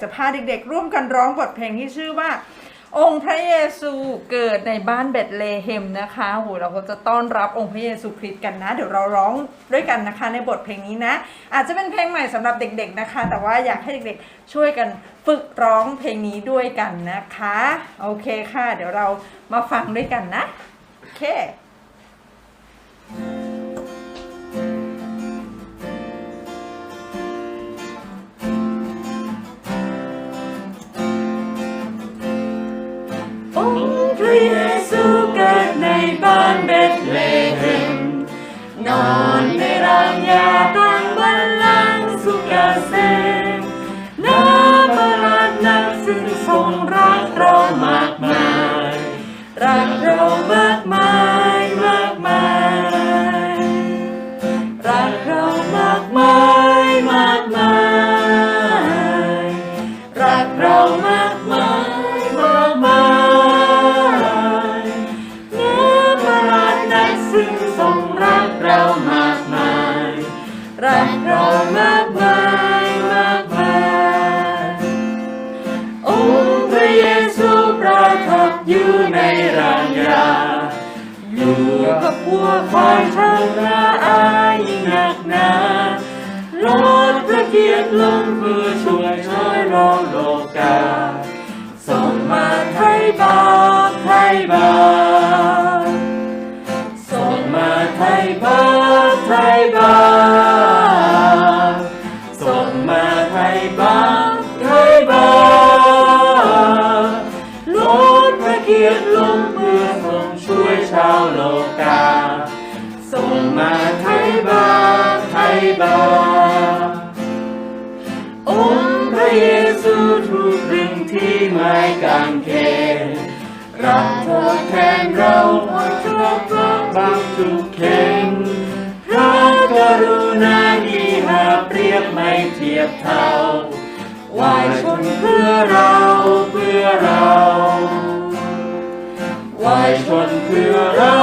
จะพาเด็กๆ ร่วมกันร้องบทเพลงที่ชื่อว่า องค์พระเยซูเกิดในบ้านเบธเลเฮมนะคะโหเราก็จะต้อนรับองค์พระเยซูคริสต์กันนะ เดี๋ยวเราร้องด้วยกันนะคะ ในบทเพลงนี้นะ อาจจะเป็นเพลงใหม่สำหรับเด็ก ๆนะคะ แต่ว่าอยากให้เด็กๆ ช่วยกันฝึกร้องเพลงนี้ด้วยกันนะคะ โอเคค่ะ เดี๋ยวเรามาฟังด้วยกันนะ โอเค ทรงรักเรามากมาย รักเรามากมายมากมาย รักเรามากมายมากมาย รักเรามากมายมากมายเนื้อประหลาดนั้นซึ่งทรงรักเรามากมาย รักเรามากมาย อยู่ในรางยา อยู่กับพัวควายทั้งนาอายยิ่งหนักหนาลดพระเกียรติลงเพื่อช่วยช่วยโลกโลกาส่งมาไทยบาปไทยบาปส่งมาไทยบาปไทยบา งมาไทยบาปไทยบาปองค์พระเยซูถูกดึงที่ไม้กางเขนรับโทษแทนเราพอทุกข์บางทุกเข็นพระกรุณาดีหาเปรียบไม่เทียบเท่าวายชนเพื่อเราเพื่อเราวายชนเพื่อเรา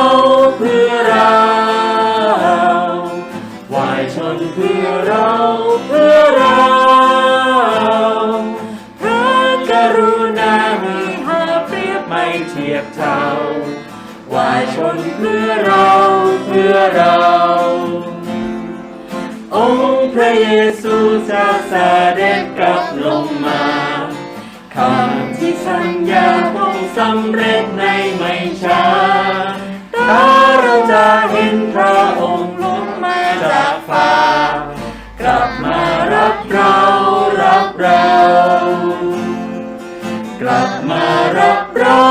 วายชนเพื่อเราเพื่อเรา องค์พระเยซูจะเสด็จกลับลงมาคำที่สัญญาคงสำเร็จในไม่ช้าตาเราจะเห็นพระองค์ลงมาจากฟ้ากลับมารับเรารับเรา กลับมารับเรา